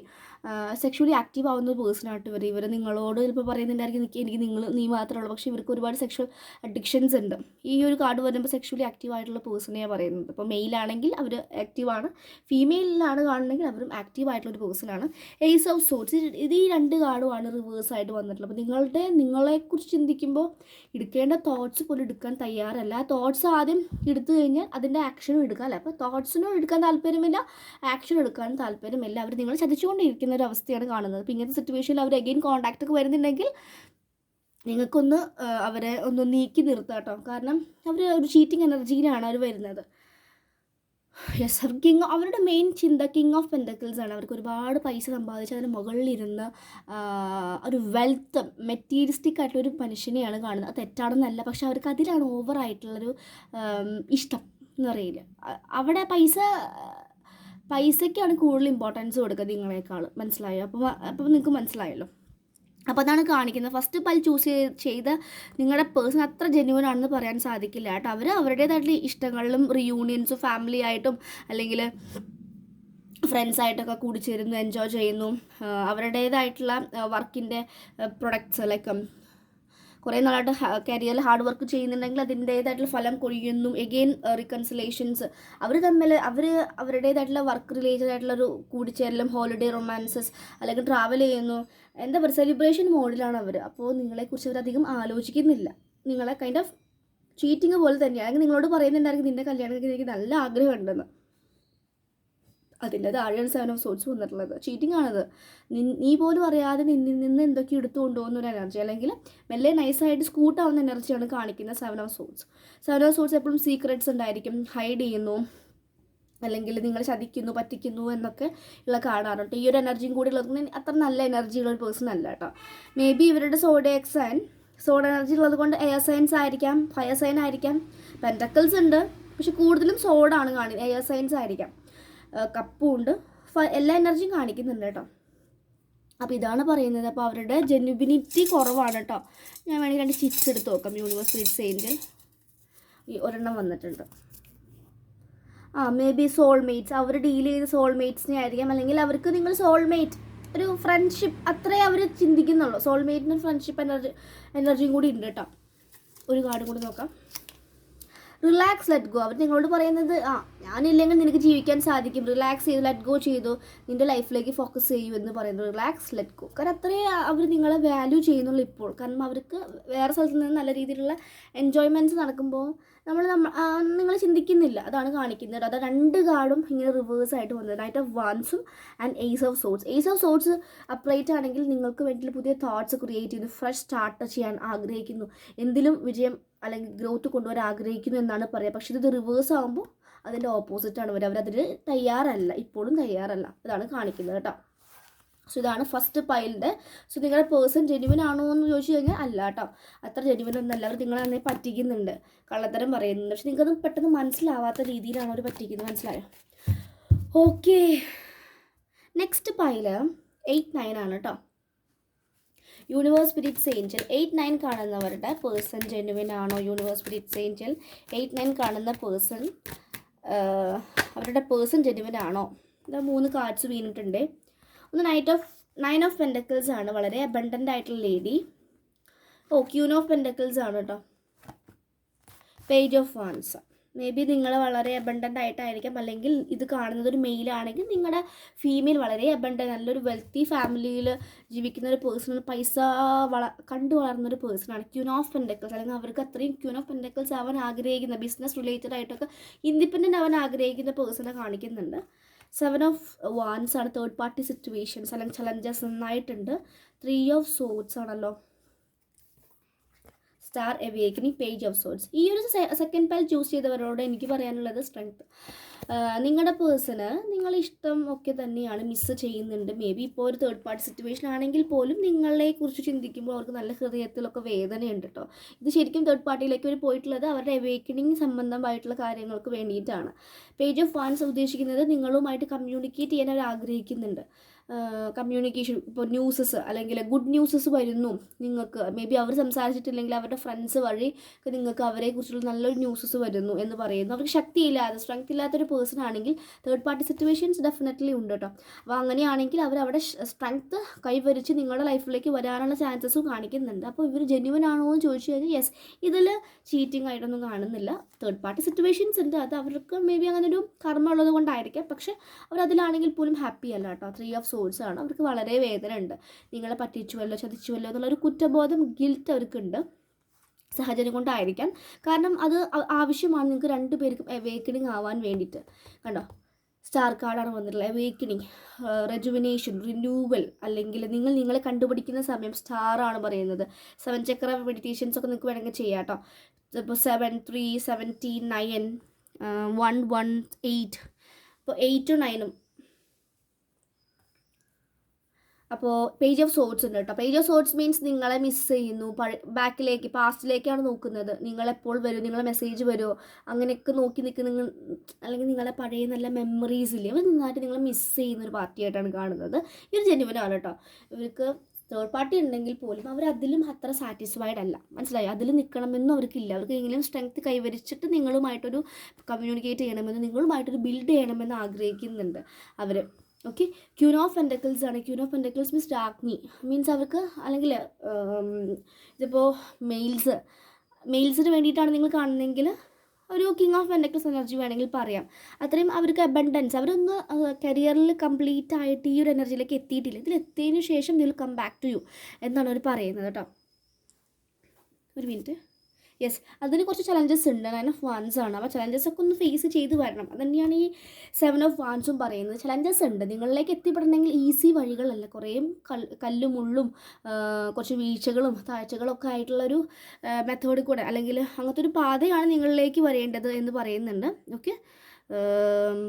sexually active ആവുന്ന പേഴ്സണായിട്ട് ഇവർ ഇവർ നിങ്ങളോട് ചിലപ്പോൾ പറയുന്നുണ്ടായിരിക്കും എനിക്ക് എനിക്ക് നിങ്ങൾ നീ മാത്രമേ ഉള്ളൂ. പക്ഷേ ഇവർക്ക് ഒരുപാട് സെക്ഷൽ അഡിക്ഷൻസ് ഉണ്ട്. ഈ ഒരു കാർഡ് വരുമ്പോൾ സെക്ഷുവലി ആക്റ്റീവ് ആയിട്ടുള്ള പേഴ്സണെയാണ് പറയുന്നത്. അപ്പോൾ മെയിലാണെങ്കിൽ അവർ ആക്റ്റീവാണ് ഫീമെയിലാണ് കാണണമെങ്കിൽ അവരും ആക്റ്റീവ് ആയിട്ടുള്ള ഒരു പേഴ്സണാണ് എയ്സ് ഓഫ് സോർട്സ് ഇത് ഈ രണ്ട് കാർഡുമാണ് റിവേഴ്സ് ആയിട്ട് വന്നിട്ടുള്ളത്. അപ്പോൾ നിങ്ങളുടെ നിങ്ങളെക്കുറിച്ച് ചിന്തിക്കുമ്പോൾ എടുക്കേണ്ട തോട്ട്സ് പോലും എടുക്കാൻ തയ്യാറല്ല. തോട്ട്സ് ആദ്യം എടുത്തു കഴിഞ്ഞാൽ അതിന്റെ ആക്ഷനും എടുക്കാം അല്ലേ? അപ്പോൾ തോട്ട്സിനും എടുക്കാൻ താല്പര്യമില്ല. ആക്ഷൻ എടുക്കാനും താല്പര്യമില്ല. അവർ നിങ്ങൾ ചതിച്ചുകൊണ്ടിരിക്കുന്ന ഒരു അവസ്ഥയാണ് കാണുന്നത്. അപ്പോൾ ഇങ്ങനത്തെ സിറ്റുവേഷനിൽ അവർ അഗെയിൻ കോൺടാക്റ്റൊക്കെ വരുന്നുണ്ടെങ്കിൽ നിങ്ങൾക്കൊന്ന് അവരെ ഒന്ന് നീക്കി നിർത്താം കേട്ടോ. കാരണം അവർ ഒരു ചീറ്റിംഗ് എനർജിയിലാണ് അവർ വരുന്നത്. യെസ് അവർ കിങ് അവരുടെ മെയിൻ ചിന്ത കിങ് ഓഫ് പെൻഡക്കിൾസ് ആണ്. അവർക്ക് ഒരുപാട് പൈസ സമ്പാദിച്ച് അതിന് മുകളിലിരുന്ന് ഒരു വെൽത്ത് മെറ്റീരിയലിസ്റ്റിക് ആയിട്ടുള്ള ഒരു മനുഷ്യനെയാണ് കാണുന്നത്. അത് തെറ്റാണെന്നല്ല പക്ഷെ അവർക്ക് അതിലാണ് ഓവറായിട്ടുള്ളൊരു ഇഷ്ടം എന്ന് പറയില്ല. അവിടെ പൈസ പൈസയ്ക്കാണ് കൂടുതൽ ഇമ്പോർട്ടൻസ് കൊടുക്കുന്നത് നിങ്ങളെക്കാൾ. മനസ്സിലായോ? അപ്പോൾ അപ്പോൾ നിങ്ങൾക്ക് മനസ്സിലായല്ലോ. അപ്പോൾ അതാണ് കാണിക്കുന്നത്. ഫസ്റ്റ് പൽ ചൂസ് ചെയ്ത് നിങ്ങളുടെ പേഴ്സൺ അത്ര ജെന്യൂൻ ആണെന്ന് പറയാൻ സാധിക്കില്ല കേട്ടോ. അവർ അവരുടേതായിട്ടുള്ള ഇഷ്ടങ്ങളിലും റിയൂണിയൻസും ഫാമിലി ആയിട്ടും അല്ലെങ്കിൽ ഫ്രണ്ട്സായിട്ടൊക്കെ കൂടിച്ചേരുന്നു എൻജോയ് ചെയ്യുന്നു. അവരുടേതായിട്ടുള്ള വർക്കിന്റെ പ്രൊഡക്ട്സ് ലൈക്ക് കുറേ നാളായിട്ട് കരിയറിൽ ഹാർഡ് വർക്ക് ചെയ്യുന്നുണ്ടെങ്കിൽ അതിന്റേതായിട്ടുള്ള ഫലം കൊഴിയുന്നു. എഗെയിൻ റിക്കൺസിലേഷൻസ് അവർ തമ്മിൽ അവർ അവരുടേതായിട്ടുള്ള വർക്ക് റിലേറ്റഡ് ആയിട്ടുള്ള ഒരു കൂടിച്ചേരലും ഹോളിഡേ റൊമാൻസസ് അല്ലെങ്കിൽ ട്രാവൽ ചെയ്യുന്നു. എന്താ പറയുക സെലിബ്രേഷൻ മോഡിലാണ് അവർ അപ്പോൾ നിങ്ങളെക്കുറിച്ച് അവരധികം ആലോചിക്കുന്നില്ല. നിങ്ങളെ കൈൻഡ് ഓഫ് ചീറ്റിങ് പോലെ തന്നെയാണ് അല്ലെങ്കിൽ നിങ്ങളോട് പറയുന്നുണ്ടായിരിക്കും നിന്റെ കല്യാണത്തിന് എനിക്ക് നല്ല ആഗ്രഹമുണ്ടെന്ന്. അതിന്റെ താഴെയാണ് സെവൻ ഓഫ് സോട്സ് വന്നിട്ടുള്ളത്. ചീറ്റിംഗ് ആണത്. നീ പോലും അറിയാതെ നിന്നിൽ നിന്ന് എന്തൊക്കെ എടുത്തു കൊണ്ടുപോകുന്ന ഒരു എനർജി അല്ലെങ്കിൽ മെല്ലെ നൈസായിട്ട് സ്കൂട്ടാവുന്ന എനർജിയാണ് കാണിക്കുന്നത് seven of swords seven of swords എപ്പോഴും സീക്രട്സ് ഉണ്ടായിരിക്കും. ഹൈഡ് ചെയ്യുന്നു. അല്ലെങ്കിൽ നിങ്ങൾ ചതിക്കുന്നു പറ്റിക്കുന്നു എന്നൊക്കെ ഉള്ള കാണാറുണ്ട്. ഈ ഒരു എനർജിയും കൂടി ഉള്ളത് അത്ര നല്ല എനർജിയുള്ള ഒരു പേഴ്സൺ അല്ല കേട്ടോ. മേ ബി ഇവരുടെ സോഡിയക് ആൻഡ് സോഡ് എനർജി ഉള്ളത് കൊണ്ട് എയർ സയൻസ് ആയിരിക്കാം ഫയർ സയൻ ആയിരിക്കാം. പെന്റക്കിൾസ് ഉണ്ട്. പക്ഷെ കൂടുതലും സോഡാണ് കാണുന്നത്. എയർ സയൻസ് ആയിരിക്കാം. കപ്പും ഉണ്ട് എല്ലാ എനർജിയും കാണിക്കുന്നുണ്ട് കേട്ടോ. അപ്പോൾ ഇതാണ് പറയുന്നത്. അപ്പോൾ അവരുടെ ജെനുബിനിറ്റി കുറവാണ് കേട്ടോ. ഞാൻ വേണമെങ്കിൽ രണ്ട് ചിപ്സ് എടുത്ത് നോക്കാം. യൂണിവേഴ്സ് സ്പിരിറ്റ്സ് ഏഞ്ചൽ ഈ ഒരെണ്ണം വന്നിട്ടുണ്ട്. ആ മേ ബി സോൾമേറ്റ്സ് അവർ ഡീൽ ചെയ്ത സോൾമേറ്റ്സിനെ ആയിരിക്കാം. അല്ലെങ്കിൽ അവർക്ക് നിങ്ങൾ സോൾമേറ്റ് ഒരു ഫ്രണ്ട്ഷിപ്പ് അത്രേ അവർ ചിന്തിക്കുന്നുള്ളൂ. സോൾമേറ്റിന് ഫ്രണ്ട്ഷിപ്പ് എനർജി എനർജിയും കൂടി ഉണ്ട് കേട്ടോ. ഒരു കാർഡും കൂടി നോക്കാം. റിലാക്സ് ലെറ്റ് ഗോ അവർ നിങ്ങളോട് പറയുന്നത് ആ ഞാനില്ലെങ്കിൽ നിനക്ക് ജീവിക്കാൻ സാധിക്കും. റിലാക്സ് ചെയ്തു ലെറ്റ് ഗോ ചെയ്തു. നിന്റെ ലൈഫിലേക്ക് ഫോക്കസ് ചെയ്യൂ എന്ന് പറയുന്നത് റിലാക്സ് ലെറ്റ് ഗോ കാരണം അത്രയും അവർ നിങ്ങളെ വാല്യൂ ചെയ്യുന്നുള്ളൂ ഇപ്പോൾ. കാരണം അവർക്ക് വേറെ സ്ഥലത്ത് നിന്ന് നല്ല രീതിയിലുള്ള എൻജോയ്മെന്റ്സ് നടക്കുമ്പോൾ നമ്മൾ നമ്മൾ നിങ്ങൾ ചിന്തിക്കുന്നില്ല. അതാണ് കാണിക്കുന്നത്. അത് രണ്ട് കാർഡും ഇങ്ങനെ റിവേഴ്സ് ആയിട്ട് വന്നത്. Knight of വൺസും and ace of swords ace of swords upright ആണെങ്കിൽ നിങ്ങൾക്ക് വേണ്ടി പുതിയ തോട്ട്സ് ക്രിയേറ്റ് ചെയ്ത് ഫ്രഷ് സ്റ്റാർട്ട് ചെയ്യാൻ ആഗ്രഹിക്കുന്നു. എന്തിലും വിജയം അല്ലെങ്കിൽ ഗ്രോത്ത് കൊണ്ടുവരാൻ ആഗ്രഹിക്കുന്നു എന്നാണ് പറയുക. പക്ഷേ ഇത് റിവേഴ്സ് ആകുമ്പോൾ അതിന്റെ ഓപ്പോസിറ്റാണ് വരിക അവരതിന് തയ്യാറല്ല. ഇപ്പോഴും തയ്യാറല്ല. ഇതാണ് കാണിക്കുന്നത് കേട്ടോ. സോ ഇതാണ് ഫസ്റ്റ് പൈലിന്റെ സോ നിങ്ങളുടെ പേഴ്സൺ ജെനുവിൻ ആണോ എന്ന് ചോദിച്ചു കഴിഞ്ഞാൽ അല്ല കേട്ടോ. അത്ര ജെനുവിൻ ഒന്നല്ല അവർ നിങ്ങളെ തന്നെ പറ്റിക്കുന്നുണ്ട്. കള്ളത്തരം പറയുന്നുണ്ട്. പക്ഷെ നിങ്ങൾക്കത് പെട്ടെന്ന് മനസ്സിലാവാത്ത രീതിയിലാണ് അവർ പറ്റിക്കുന്നത്? മനസ്സിലായോ? Okay next pile eight nine ആണ് കേട്ടോ. Universe spirits angel eight nine കാണുന്നവരുടെ person genuine ആണോ? Universe spirits angel eight nine കാണുന്ന പേഴ്സൺ അവരുടെ പേഴ്സൺ ജെന്യുവൻ ആണോ? ഇതാ മൂന്ന് കാർഡ്സ് വീണിട്ടുണ്ട്. ഒന്ന് knight of nine of pentacles ആണ്. വളരെ അബണ്ടന്റ് ആയിട്ടുള്ള ലേഡി ഓ ക്യൂൻ ഓഫ് പെൻഡക്കിൾസ് ആണ് കേട്ടോ page of wands may be നിങ്ങൾ വളരെ അബണ്ടന്റ് ആയിട്ടായിരിക്കാം. അല്ലെങ്കിൽ ഇത് കാണുന്നത് ഒരു മെയിലാണെങ്കിൽ നിങ്ങളുടെ ഫീമെയിൽ വളരെ അബണ്ടന്റ് നല്ലൊരു വെൽത്തി ഫാമിലിയിൽ ജീവിക്കുന്ന ഒരു പേഴ്സൺ പൈസ വള കണ്ടു വളർന്ന ഒരു പേഴ്സണാണ് ക്യൂൻ ഓഫ് പെൻഡക്കിൾസ് അല്ലെങ്കിൽ അവർക്ക് അത്രയും ക്യൂൻ ഓഫ് പെൻഡക്കിൾസ് ആവാൻ ആഗ്രഹിക്കുന്ന ബിസിനസ് റിലേറ്റഡ് ആയിട്ടൊക്കെ ഇൻഡിപെൻഡന്റ് ആവാൻ ആഗ്രഹിക്കുന്ന പേഴ്സണെ കാണിക്കുന്നുണ്ട്. സെവൻ ഓഫ് വാൻസ് ആണ്. തേർഡ് പാർട്ടി സിറ്റുവേഷൻസ് അല്ലെങ്കിൽ ചലഞ്ചസ് നന്നായിട്ടുണ്ട്. ത്രീ ഓഫ് സോട്സ് ആണല്ലോ. Star awakening page of souls ഈ ഒരു സെക്കൻഡ് പൈൽ ചൂസ് ചെയ്തവരോട് എനിക്ക് പറയാനുള്ളത് സ്ട്രെങ്ത് നിങ്ങളുടെ പേഴ്സണ് നിങ്ങളെ ഇഷ്ടം ഒക്കെ തന്നെയാണ് മിസ്സ് ചെയ്യുന്നുണ്ട്. മേ ബി ഇപ്പോൾ ഒരു തേർഡ് പാർട്ടി സിറ്റുവേഷൻ ആണെങ്കിൽ പോലും നിങ്ങളെ കുറിച്ച് ചിന്തിക്കുമ്പോൾ അവർക്ക് നല്ല ഹൃദയത്തിലൊക്കെ വേദനയുണ്ട് കേട്ടോ ഇത് ശരിക്കും തേർഡ് പാർട്ടിയിലേക്ക് അവർ പോയിട്ടുള്ളത് അവരുടെ അവേക്കണിങ് സംബന്ധമായിട്ടുള്ള കാര്യങ്ങൾക്ക് വേണ്ടിയിട്ടാണ്. പേജ് ഓഫ് ഫാൻസ് ഉദ്ദേശിക്കുന്നത് നിങ്ങളുമായിട്ട് കമ്മ്യൂണിക്കേറ്റ് ചെയ്യാൻ അവർ ആഗ്രഹിക്കുന്നുണ്ട്. കമ്മ്യൂണിക്കേഷൻ ഇപ്പോൾ ന്യൂസസ് അല്ലെങ്കിൽ ഗുഡ് ന്യൂസസ് വരുന്നു. നിങ്ങൾക്ക് മേ ബി അവർ സംസാരിച്ചിട്ടില്ലെങ്കിൽ അവരുടെ ഫ്രണ്ട്സ് വഴി നിങ്ങൾക്ക് അവരെക്കുറിച്ചുള്ള നല്ലൊരു ന്യൂസസ് വരുന്നു എന്ന് പറയുന്നു. അവർക്ക് ശക്തിയില്ലാതെ സ്ട്രെങ്ത് ഇല്ലാത്തൊരു പേഴ്സൺ ആണെങ്കിൽ തേർഡ് പാർട്ടി സിറ്റുവേഷൻസ് ഡെഫിനറ്റ്ലി ഉണ്ട് കേട്ടോ അപ്പോൾ അങ്ങനെയാണെങ്കിൽ അവർ അവിടെ സ്ട്രെങ്ത് കൈവരിച്ച് നിങ്ങളുടെ ലൈഫിലേക്ക് വരാനുള്ള ചാൻസസും കാണിക്കുന്നുണ്ട്. അപ്പോൾ ഇവർ ജെന്യുവൻ ആണോ എന്ന് ചോദിച്ചു കഴിഞ്ഞാൽ യെസ് ഇതിൽ ചീറ്റിംഗ് ആയിട്ടൊന്നും കാണുന്നില്ല. തേർഡ് പാർട്ടി സിറ്റുവേഷൻസ് ഉണ്ട് അത് അവർക്ക് മേ ബി അങ്ങനെ ഒരു കർമ്മ ഉള്ളത് കൊണ്ടായിരിക്കാം. പക്ഷേ അവർ പോലും ഹാപ്പി അല്ല കേട്ടോ ത്രീ ഓഫ് സോഴ്സ് ആണ്. അവർക്ക് വളരെ വേദന ഉണ്ട്. നിങ്ങളെ പറ്റിച്ചുവല്ലോ ചതിച്ചുവല്ലോ എന്നുള്ളൊരു കുറ്റബോധം ഗിൽറ്റ് അവർക്കുണ്ട്. സാഹചര്യം കൊണ്ടായിരിക്കാം. കാരണം അത് ആവശ്യമാണ് നിങ്ങൾക്ക് രണ്ടു പേർക്കും അവേക്കണിങ് ആവാൻ വേണ്ടിയിട്ട്. കണ്ടോ? സ്റ്റാർ കാർഡാണ് വന്നിട്ടുള്ളത്. അവേക്കണിങ് റെജുവിനേഷൻ റിന്യൂവൽ അല്ലെങ്കിൽ നിങ്ങൾ നിങ്ങളെ കണ്ടുപിടിക്കുന്ന സമയം സ്റ്റാർ ആണ് പറയുന്നത്. സെവൻ ചക്ര മെഡിറ്റേഷൻസ് ഒക്കെ നിങ്ങൾക്ക് വേണമെങ്കിൽ ചെയ്യാം കേട്ടോ ഇപ്പോൾ seven three seventeen nine one one eight ഇപ്പോൾ എയ്റ്റും നയനും അപ്പോൾ പേജ് ഓഫ് സോട്ട്സ് ഉണ്ട് കേട്ടോ പേജ് ഓഫ് സോട്ട്സ് മീൻസ് നിങ്ങളെ മിസ് ചെയ്യുന്നു. ബാക്കിലേക്ക് പാസ്റ്റിലേക്കാണ് നോക്കുന്നത്. നിങ്ങളെപ്പോൾ വരും നിങ്ങളെ മെസ്സേജ് വരുമോ അങ്ങനെയൊക്കെ നോക്കി നിൽക്കുന്ന നിങ്ങൾ അല്ലെങ്കിൽ നിങ്ങളെ പഴയ നല്ല മെമ്മറീസ് ഇല്ലേ? അവർ നന്നായിട്ട് നിങ്ങളെ മിസ് ചെയ്യുന്ന ഒരു പാർട്ടിയായിട്ടാണ് കാണുന്നത്. ഇവർ ജെന്യുവനാണ് കേട്ടോ ഇവർക്ക് തേർഡ് പാർട്ടി ഉണ്ടെങ്കിൽ പോലും അവർ അതിലും അത്ര സാറ്റിസ്ഫൈഡ് അല്ല. മനസ്സിലായി? അതിൽ നിൽക്കണമെന്നും അവർക്കില്ല. അവർക്ക് എങ്കിലും സ്ട്രെങ്ത് കൈവരിച്ചിട്ട് നിങ്ങളുമായിട്ടൊരു കമ്മ്യൂണിക്കേറ്റ് ചെയ്യണമെന്ന് നിങ്ങളുമായിട്ടൊരു ബിൽഡ് ചെയ്യണമെന്ന് ആഗ്രഹിക്കുന്നുണ്ട് അവർ ഓക്കെ ക്യൂൻ ഓഫ് പെൻഡക്കിൾസ് ആണ്. ക്യൂൻ ഓഫ് പെൻഡക്കിൾസ് മീൻസ് ഡാക്നി മീൻസ് അവർക്ക് അല്ലെങ്കിൽ ഇതിപ്പോൾ മെയിൽസ് മെയിൽസിന് വേണ്ടിയിട്ടാണ് നിങ്ങൾ കാണുന്നതെങ്കിൽ ഒരു കിങ് ഓഫ് പെൻഡക്കിൾസ് എനർജി വേണമെങ്കിൽ പറയാം. അത്രയും അവർക്ക് അബണ്ടൻസ് അവരൊന്ന് കരിയറിൽ കംപ്ലീറ്റ് ആയിട്ട് ഈ ഒരു എനർജിയിലേക്ക് എത്തിയിട്ടില്ല. ഇതിൽ എത്തിയതിനു ശേഷം നിങ്ങൾ കം ബാക്ക് ടു യു എന്നാണ് അവർ പറയുന്നത് കേട്ടോ. ഒരു മിനിറ്റ് യെസ് അതിന് കുറച്ച് ചലഞ്ചസ് ഉണ്ട്. നയൻ ഓഫ് വാൻസ് ആണ്. അപ്പോൾ ചലഞ്ചസ് ഒക്കെ ഒന്ന് ഫേസ് ചെയ്ത് വരണം. അത് തന്നെയാണ് ഈ സെവൻ ഓഫ് വാൻസും പറയുന്നത്. ചലഞ്ചസ് ഉണ്ട്. നിങ്ങളിലേക്ക് എത്തിപ്പെടണമെങ്കിൽ ഈസി വഴികളല്ല. കുറേ കല്ലും മുള്ളും കുറച്ച് വീഴ്ചകളും താഴ്ചകളും ഒക്കെ ആയിട്ടുള്ളൊരു മെത്തേഡിൽ കൂടെ അല്ലെങ്കിൽ അങ്ങനത്തെ ഒരു പാതയാണ് നിങ്ങളിലേക്ക് വരേണ്ടത് എന്ന് പറയുന്നുണ്ട്. ഓക്കെ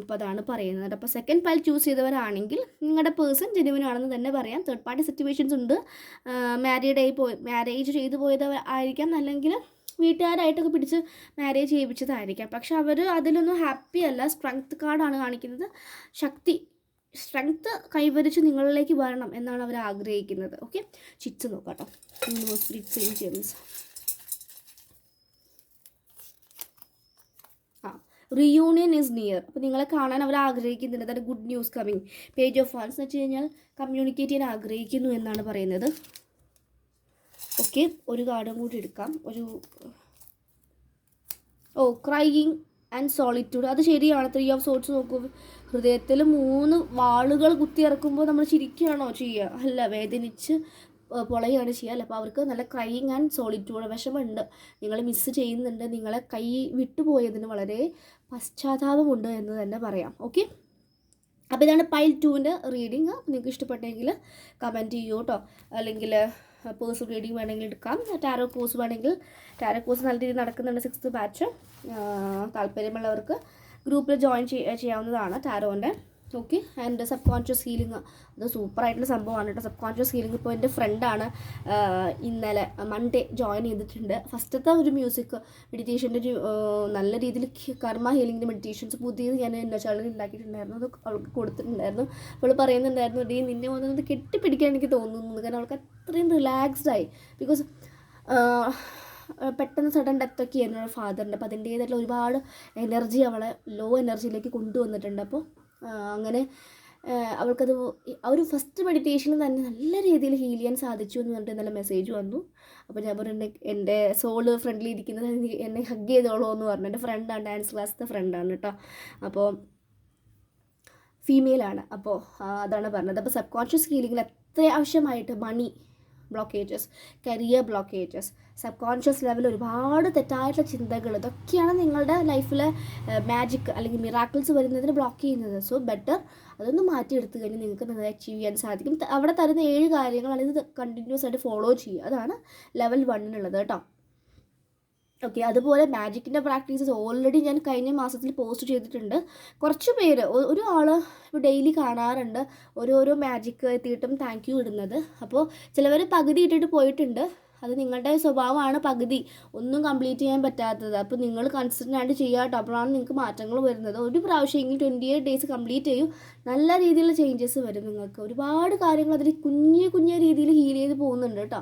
അപ്പോൾ അതാണ് പറയുന്നത്. അപ്പോൾ സെക്കൻഡ് പാൽ ചൂസ് ചെയ്തവരാണെങ്കിൽ നിങ്ങളുടെ പേഴ്സൺ ജെനുവിൻ ആണെന്ന് തന്നെ പറയാം. തേർഡ് പാർട്ടി സിറ്റുവേഷൻസ് ഉണ്ട്. മാരീഡ് ആയി പോയി മാരേജ് ചെയ്തു പോയത് ആയിരിക്കാം അല്ലെങ്കിൽ വീട്ടുകാരായിട്ടൊക്കെ പിടിച്ച് മാരേജ് ചെയ്യിപ്പിച്ചതായിരിക്കാം. പക്ഷെ അവർ അതിലൊന്നും ഹാപ്പി അല്ല. സ്ട്രെങ്ത് കാർഡാണ് കാണിക്കുന്നത്. ശക്തി സ്ട്രെങ്ത് കൈവരിച്ച് നിങ്ങളിലേക്ക് വരണം എന്നാണ് അവർ ആഗ്രഹിക്കുന്നത്. ഓക്കെ ചിറ്റ്സ് നോക്കാട്ടോ യൂണിവേഴ്സ് സ്പിരിറ്റ് ജെംസ് ആ റിയൂണിയൻ ഈസ് നിയർ അപ്പോൾ നിങ്ങളെ കാണാൻ അവർ ആഗ്രഹിക്കുന്നുണ്ട്. അതായത് good news coming page of fans എന്ന് വെച്ച് കഴിഞ്ഞാൽ കമ്മ്യൂണിക്കേറ്റ് ചെയ്യാൻ ആഗ്രഹിക്കുന്നു എന്നാണ് പറയുന്നത്. ഓക്കെ ഒരു കാർഡും കൂടി എടുക്കാം. ഒരു ഓ ക്രൈയിങ് ആൻഡ് സോളിറ്റ്യൂഡ് അത് ശരിയാണ്. ത്രീ ഓഫ് സോട്ട്സ് നോക്കൂ. ഹൃദയത്തിൽ മൂന്ന് വാളുകൾ കുത്തിയിറക്കുമ്പോൾ നമ്മൾ ചിരിക്കുകയാണോ ചെയ്യുക? അല്ല വേദനിച്ച് പൊളയാണ് ചെയ്യുക. അല്ല അപ്പോൾ അവർക്ക് നല്ല ക്രൈയിങ് ആൻഡ് സോളിറ്റ്യൂഡ് വിഷമമുണ്ട്. നിങ്ങൾ മിസ്സ് ചെയ്യുന്നുണ്ട്. നിങ്ങളെ കൈ വിട്ടുപോയതിന് വളരെ പശ്ചാത്താപമുണ്ട് എന്ന് തന്നെ പറയാം. ഓക്കെ? അപ്പോൾ ഇതാണ് പൈൽ ടുവിന്റെ റീഡിങ് നിങ്ങൾക്ക് ഇഷ്ടപ്പെട്ടെങ്കിൽ കമന്റ് ചെയ്യൂ കേട്ടോ അല്ലെങ്കിൽ പേഴ്സ് റീഡിങ് വേണമെങ്കിൽ എടുക്കാം. ടാരോ കോഴ്സ് വേണമെങ്കിൽ ടാരോ കോഴ്സ് നല്ല രീതിയിൽ നടക്കുന്നുണ്ട് സിക്സ്ത് ബാച്ച് താല്പര്യമുള്ളവർക്ക് ഗ്രൂപ്പിൽ ജോയിൻ ചെയ്യാവുന്നതാണ് ടാരോന്റെ okay and subconscious healing അത് സൂപ്പറായിട്ടുള്ള സംഭവമാണ് കേട്ടോ. സബ് കോൺഷ്യസ് ഹീലിംഗ് ഇപ്പോൾ എന്റെ ഫ്രണ്ടാണ് ഇന്നലെ മൺഡേ ജോയിൻ ചെയ്തിട്ടുണ്ട്. ഫസ്റ്റത്തെ ഒരു മ്യൂസിക് മെഡിറ്റേഷന്റെ ഒരു നല്ല രീതിയിൽ കർമ്മ ഹീലിംഗിന്റെ മെഡിറ്റേഷൻസ് പുതിയത് ഞാൻ എന്റെ ചാനലിൽ ഉണ്ടാക്കിയിട്ടുണ്ടായിരുന്നു. അത് അവൾക്ക് കൊടുത്തിട്ടുണ്ടായിരുന്നു. അവൾ പറയുന്നുണ്ടായിരുന്നു ഡേ നിന്നെ വന്നത് കെട്ടിപ്പിടിക്കാൻ എനിക്ക് തോന്നുന്നു. കാരണം അവൾക്ക് അത്രയും റിലാക്സ്ഡ് ആയി. ബിക്കോസ് പെട്ടെന്ന് സഡൻ ഡെത്ത് ഒക്കെ ആയിരുന്നു ഫാദറിന്റെ അപ്പോൾ അതിന്റേതായിട്ടുള്ള ഒരുപാട് എനർജി അവളെ ലോ എനർജിയിലേക്ക് കൊണ്ടുവന്നിട്ടുണ്ട്. അപ്പോൾ അങ്ങനെ അവൾക്കത് ആ ഒരു ഫസ്റ്റ് മെഡിറ്റേഷനിൽ തന്നെ നല്ല രീതിയിൽ ഹീൽ ചെയ്യാൻ സാധിച്ചു എന്ന് പറഞ്ഞിട്ട് നല്ല മെസ്സേജ് വന്നു. അപ്പോൾ ഞാൻ പറഞ്ഞു എന്റെ സോൾ ഫ്രണ്ടിൽ ഇരിക്കുന്നത് എന്നെ ഹഗ് ചെയ്തോളൂ എന്ന് പറഞ്ഞു. എന്റെ ഫ്രണ്ടാണ് ഡാൻസ് ക്ലാസ്സിലെ ഫ്രണ്ടാണ് കേട്ടോ അപ്പോൾ ഫീമെയിലാണ് അപ്പോൾ അതാണ് പറഞ്ഞത്. അപ്പോൾ സബ് കോൺഷ്യസ് ഹീലിങ്ങിൽ അത്യാവശ്യമായിട്ട് money blockages career blockages subconscious level ഒരുപാട് തെറ്റായിട്ടുള്ള ചിന്തകൾ ഇതൊക്കെയാണ് നിങ്ങളുടെ ലൈഫിലെ മാജിക് അല്ലെങ്കിൽ മിറാക്കിൾസ് വരുന്നതിന് ബ്ലോക്ക് ചെയ്യുന്നത്. സോ ബെറ്റർ അതൊന്ന് മാറ്റിയെടുത്ത് കഴിഞ്ഞാൽ നിങ്ങൾക്ക് നന്നായി അച്ചീവ് ചെയ്യാൻ സാധിക്കും. അവിടെ തരുന്ന ഏഴ് കാര്യങ്ങൾ അല്ലെങ്കിൽ കണ്ടിന്യൂസ് ആയിട്ട് ഫോളോ ചെയ്യുക. അതാണ് ലെവൽ വണ്ണിനുള്ളത് കേട്ടോ. ഓക്കെ അതുപോലെ മാജിക്കിന്റെ പ്രാക്ടീസസ് ഓൾറെഡി ഞാൻ കഴിഞ്ഞ മാസത്തിൽ പോസ്റ്റ് ചെയ്തിട്ടുണ്ട്. കുറച്ച് പേര് ഒരു ആൾ ഡെയിലി കാണാറുണ്ട്. ഓരോരോ മാജിക്ക് എത്തിയിട്ടും താങ്ക് യു ഇടുന്നത്. അപ്പോൾ ചിലവർ പകുതി ഇട്ടിട്ട് പോയിട്ടുണ്ട്. അത് നിങ്ങളുടെ സ്വഭാവമാണ് പകുതി. ഒന്നും കംപ്ലീറ്റ് ചെയ്യാൻ പറ്റാത്തത്. അപ്പോൾ നിങ്ങൾ കൺസിസ്റ്റന്റ് ആയിട്ട് ചെയ്യുക കേട്ടോ അപ്പോഴാണ് നിങ്ങൾക്ക് മാറ്റങ്ങൾ വരുന്നത്. ഒരു പ്രാവശ്യമെങ്കിൽ ട്വന്റി എയ്റ്റ് ഡേയ്സ് കംപ്ലീറ്റ് ചെയ്യും. നല്ല രീതിയിലുള്ള ചേഞ്ചസ് വരും നിങ്ങൾക്ക്. ഒരുപാട് കാര്യങ്ങൾ അതിൽ കുഞ്ഞു കുഞ്ഞു രീതിയിൽ ഹീൽ ചെയ്ത് പോകുന്നുണ്ട് കേട്ടോ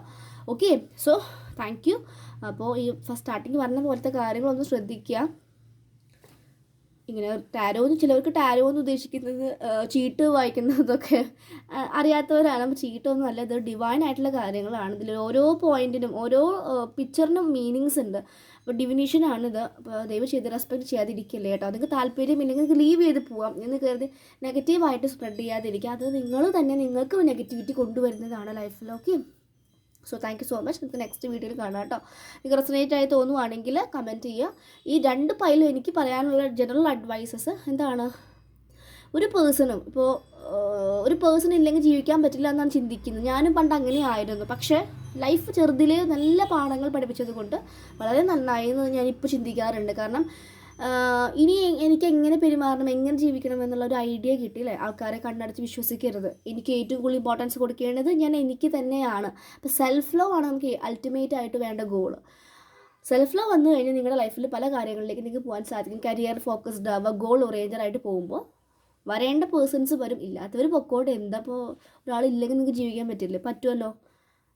ഓക്കെ സോ താങ്ക് അപ്പോൾ ഈ ഫസ്റ്റ് സ്റ്റാർട്ടിങ് പറഞ്ഞ പോലത്തെ കാര്യങ്ങളൊന്ന് ശ്രദ്ധിക്കുക ഇങ്ങനെ ടാരോ എന്ന് ചിലവർക്ക് ടാരോ എന്ന് ഉദ്ദേശിക്കുന്നത് ചീട്ട് വായിക്കുന്നതൊക്കെ അറിയാത്തവരാണ്. അപ്പോൾ ചീട്ടൊന്നും അല്ല ഇത് ഡിവൈൻ ആയിട്ടുള്ള കാര്യങ്ങളാണ്. ഇതിൽ ഓരോ പോയിന്റിനും ഓരോ പിക്ചറിനും മീനിങ്സ് ഉണ്ട്. അപ്പോൾ ഡിവിനേഷനാണിത് അപ്പോൾ ദയവ് ചെയ്ത് റെസ്പെക്ട് ചെയ്യാതിരിക്കില്ല കേട്ടോ. നിങ്ങൾക്ക് താല്പര്യമില്ലെങ്കിൽ നിങ്ങൾക്ക് ലീവ് ചെയ്ത് പോവാം. എന്ന് കരുതി നെഗറ്റീവായിട്ട് സ്പ്രെഡ് ചെയ്യാതിരിക്കുക. അത് നിങ്ങൾ തന്നെ നിങ്ങൾക്ക് നെഗറ്റിവിറ്റി കൊണ്ടുവരുന്നതാണ് ലൈഫിൽ okay so thank you so much നമുക്ക് നെക്സ്റ്റ് വീഡിയോയിൽ കാണാം കേട്ടോ നിങ്ങൾക്ക് റെസനേറ്റ് ആയി തോന്നുവാണെങ്കിൽ കമന്റ് ചെയ്യുക. ഈ രണ്ട് പൈലും എനിക്ക് പറയാനുള്ള ജനറൽ അഡ്വൈസസ് എന്താണ്? ഒരു പേഴ്സണും ഇപ്പോൾ ഒരു പേഴ്സൺ ഇല്ലെങ്കിൽ ജീവിക്കാൻ പറ്റില്ല എന്നാണ് ചിന്തിക്കുന്നത്. ഞാനും പണ്ട് അങ്ങനെ ആയിരുന്നു പക്ഷേ ലൈഫ് ചെറുതിലേ നല്ല പാഠങ്ങൾ പഠിപ്പിച്ചത് കൊണ്ട് വളരെ നന്നായി എന്ന് ഞാനിപ്പോൾ ചിന്തിക്കാറുണ്ട്. കാരണം ഇനി എനിക്ക് എങ്ങനെ പെരുമാറണം എങ്ങനെ ജീവിക്കണം എന്നുള്ള ഒരു ഐഡിയ കിട്ടി കിട്ടിയില്ലേ ആൾക്കാരെ കണ്ണടച്ച് വിശ്വസിക്കരുത്. എനിക്ക് ഏറ്റവും കൂടുതൽ ഇമ്പോർട്ടൻസ് കൊടുക്കേണ്ടത് ഞാൻ എനിക്ക് തന്നെയാണ്. അപ്പോൾ സെൽഫ് ലവ് ആണ് നമുക്ക് അൾട്ടിമേറ്റ് ആയിട്ട് വേണ്ട ഗോൾ സെൽഫ് ലവ് വന്നു കഴിഞ്ഞാൽ നിങ്ങളുടെ ലൈഫിൽ പല കാര്യങ്ങളിലേക്ക് നിങ്ങൾക്ക് പോകാൻ സാധിക്കും. കരിയർ ഫോക്കസ്ഡ് ആവുക ഗോൾ ഓറിയന്റഡ് ആയിട്ട് പോകുമ്പോൾ വരേണ്ട പേഴ്സൺസ് വരും. ഇല്ലാത്തവർ പൊക്കോട്ടെ. എന്താ ഇപ്പോൾ ഒരാളില്ലെങ്കിൽ നിങ്ങൾക്ക് ജീവിക്കാൻ പറ്റില്ലേ? പറ്റുമല്ലോ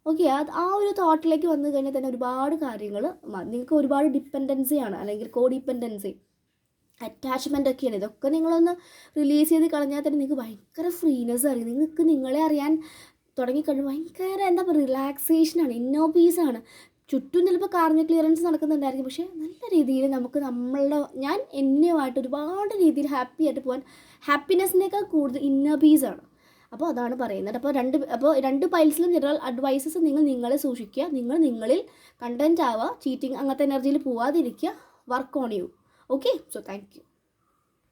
ഓക്കെ അത് ആ ഒരു തോട്ടിലേക്ക് വന്നു കഴിഞ്ഞാൽ തന്നെ ഒരുപാട് കാര്യങ്ങൾ നിങ്ങൾക്ക് ഒരുപാട് ഡിപ്പെൻഡൻസിയാണ് അല്ലെങ്കിൽ കോ ഡിപ്പെൻഡൻസി അറ്റാച്ച്മെന്റ് ഒക്കെയാണ്. ഇതൊക്കെ നിങ്ങളൊന്ന് റിലീസ് ചെയ്ത് കളഞ്ഞാൽ തന്നെ നിങ്ങൾക്ക് ഭയങ്കര ഫ്രീനെസ് അറിയും നിങ്ങൾക്ക് നിങ്ങളെ അറിയാൻ തുടങ്ങിക്കഴിഞ്ഞാൽ ഭയങ്കര എന്താ പറയുക റിലാക്സേഷനാണ് ഇന്നോ പീസാണ് ചുറ്റും ചിലപ്പോൾ കാർമിക ക്ലിയറൻസ് നടക്കുന്നുണ്ടായിരിക്കും പക്ഷേ നല്ല രീതിയിൽ നമുക്ക് നമ്മളുടെ ഞാൻ എന്നെയുമായിട്ട് ഒരുപാട് രീതിയിൽ ഹാപ്പി ആയിട്ട് പോകാൻ ഹാപ്പിനെസ്സിനേക്കാൾ കൂടുതൽ ഇന്നർ പീസാണ് അപ്പോൾ അതാണ് പറയുന്നത്. അപ്പോൾ രണ്ട് അപ്പോൾ രണ്ട് പൈൽസിലും ജനറൽ അഡ്വൈസസ് നിങ്ങൾ നിങ്ങളെ സൂക്ഷിക്കുക. നിങ്ങൾ നിങ്ങളിൽ കണ്ടന്റ് ആവുക. ചീറ്റിംഗ് അങ്ങനത്തെ എനർജിയിൽ പോവാതിരിക്കുക. Work on you okay so thank you